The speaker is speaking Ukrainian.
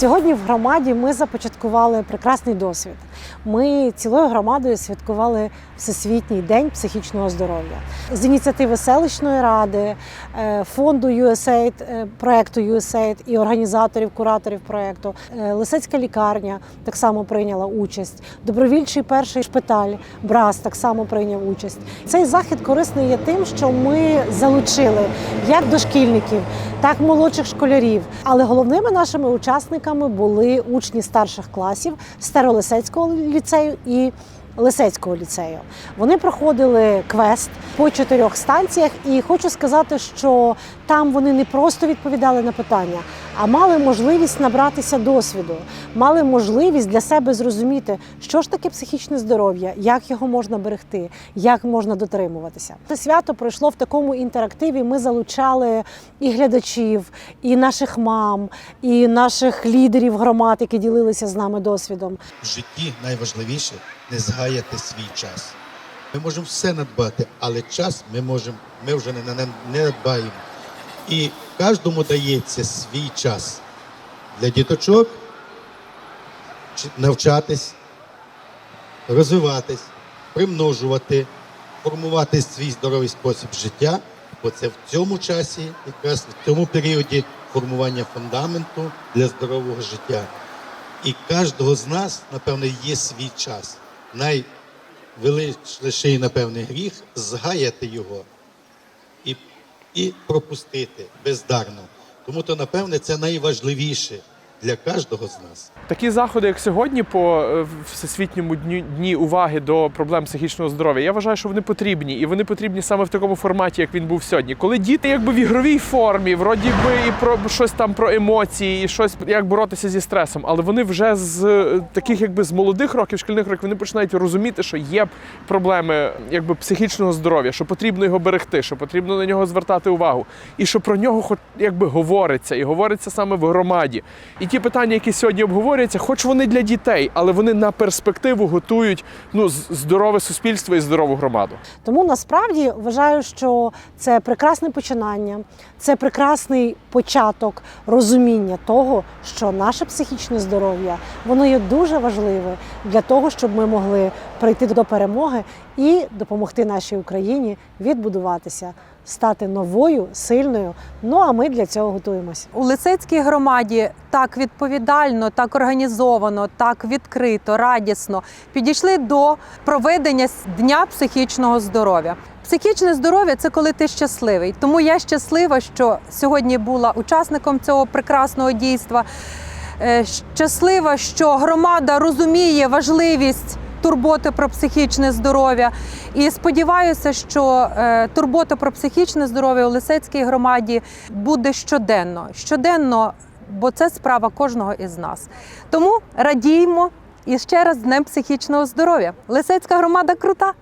Сьогодні в громаді ми започаткували прекрасний досвід. Ми цілою громадою святкували Всесвітній день психічного здоров'я з ініціативи селищної ради, е, фонду USAID, е, проекту USAID і організаторів, кураторів проекту. Е, Лисецька лікарня так само прийняла участь. Добровільчий перший шпиталь Брас так само прийняв участь. Цей захід корисний є тим, що ми залучили як дошкільників, так молодших школярів. Але головними нашими учасниками були учні старших класів Старолисецького ліцею і Лисецького ліцею. Вони проходили квест по чотирьох станціях, і хочу сказати, що там вони не просто відповідали на питання, а мали можливість набратися досвіду, мали можливість для себе зрозуміти, що ж таке психічне здоров'я, як його можна берегти, як можна дотримуватися. Це свято пройшло в такому інтерактиві. Ми залучали і глядачів, і наших мам, і наших лідерів громад, які ділилися з нами досвідом. в житті найважливіше не згаяти свій час. Ми можемо все надбати, але час ми можемо, ми вже не, не, не надбаємо. І кожному дається свій час для діточок навчатись, розвиватись, примножувати, формувати свій здоровий спосіб життя, бо це в цьому часі, якраз в цьому періоді формування фундаменту для здорового життя. І кожного з нас, напевне, є свій час. Найвеличніший, напевне, гріх згаяти його і, і пропустити бездарно. Тому то, напевне, це найважливіше для кожного з нас. Такі заходи, як сьогодні, по е, всесвітньому дні, дні уваги до проблем психічного здоров'я, я вважаю, що вони потрібні, і вони потрібні саме в такому форматі, як він був сьогодні. Коли діти якби в ігровій формі, вроді би і про щось там про емоції, і щось як боротися зі стресом, але вони вже з е, таких, якби з молодих років, шкільних років, вони починають розуміти, що є проблеми якби психічного здоров'я, що потрібно його берегти, що потрібно на нього звертати увагу, і що про нього хоч якби говориться, і говориться саме в громаді. І ті питання, які сьогодні обговорюються, хоч вони для дітей, але вони на перспективу готують ну здорове суспільство і здорову громаду. Тому насправді вважаю, що це прекрасне починання, це прекрасний початок розуміння того, що наше психічне здоров'я воно є дуже важливе для того, щоб ми могли прийти до перемоги і допомогти нашій Україні відбудуватися, стати новою, сильною. Ну а ми для цього готуємося. У Лисецькій громаді так відповідально, так організовано, так відкрито, радісно підійшли до проведення Дня психічного здоров'я. Психічне здоров'я це коли ти щасливий. Тому я щаслива, що сьогодні була учасником цього прекрасного дійства. Е, Щаслива, що громада розуміє важливість турботи про психічне здоров'я. І сподіваюся, що е, турбота про психічне здоров'я у Лисецькій громаді буде щоденно. Щоденно, бо це справа кожного із нас. Тому радіємо і ще раз з Днем психічного здоров'я. Лисецька громада крута.